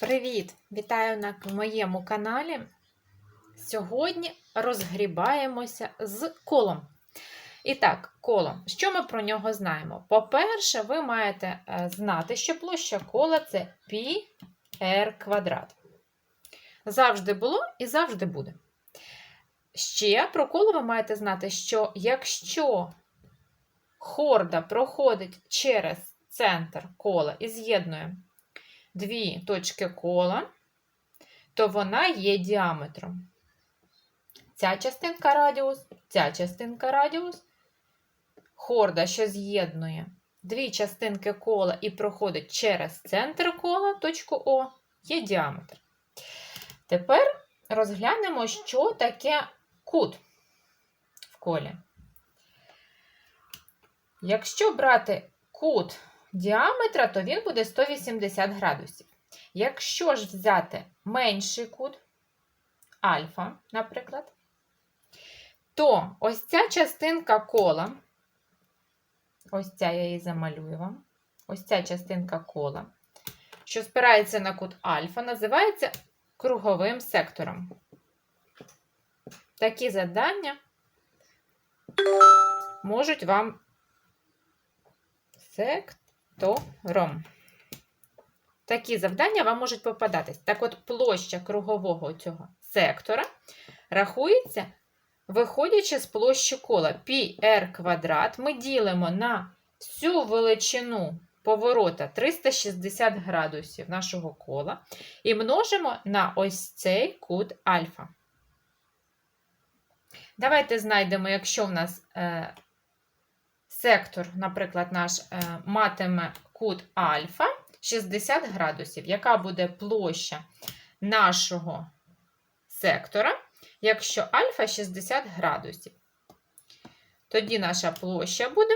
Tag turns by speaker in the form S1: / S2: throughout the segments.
S1: Привіт! Вітаю на моєму каналі. Сьогодні розгрібаємося з колом. І так, коло. Що ми про нього знаємо? По-перше, ви маєте е, знати, що площа кола це π r квадрат. Завжди було і завжди буде. Ще про коло ви маєте знати, що якщо хорда проходить через центр кола і з'єднує дві точки кола, то вона є діаметром. Ця частинка радіус, ця частинка радіус. Хорда, що з'єднує дві частинки кола і проходить через центр кола, точку О, є діаметр. Тепер розглянемо, що таке кут в колі. Якщо брати кут діаметра, то він буде 180 градусів. Якщо ж взяти менший кут, альфа, наприклад, то ось ця частинка кола, ось ця я її замалюю вам, ось ця частинка кола, що спирається на кут альфа, називається круговим сектором. Такі завдання можуть вам сектором. Такі завдання вам можуть попадатись. Так от площа кругового цього сектора рахується, виходячи з площі кола πr квадрат, ми ділимо на всю величину поворота 360 градусів нашого кола і множимо на ось цей кут альфа. Давайте знайдемо, якщо в нас е, сектор, наприклад, наш е, матиме кут альфа 60 градусів, яка буде площа нашого сектора, якщо альфа 60 градусів. Тоді наша площа буде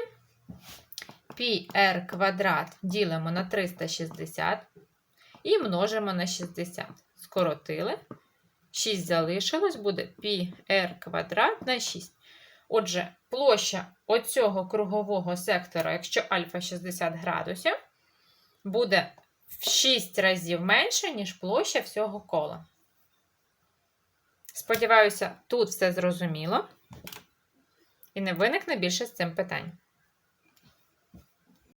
S1: πr квадрат ділимо на 360 і множимо на 60. Скоротили. 6 залишилось, буде πr квадрат на 6. Отже, площа оцього кругового сектора, якщо альфа 60 градусів, буде в 6 разів менше, ніж площа всього кола. Сподіваюся, тут все зрозуміло. І не виникне більше з цим питань.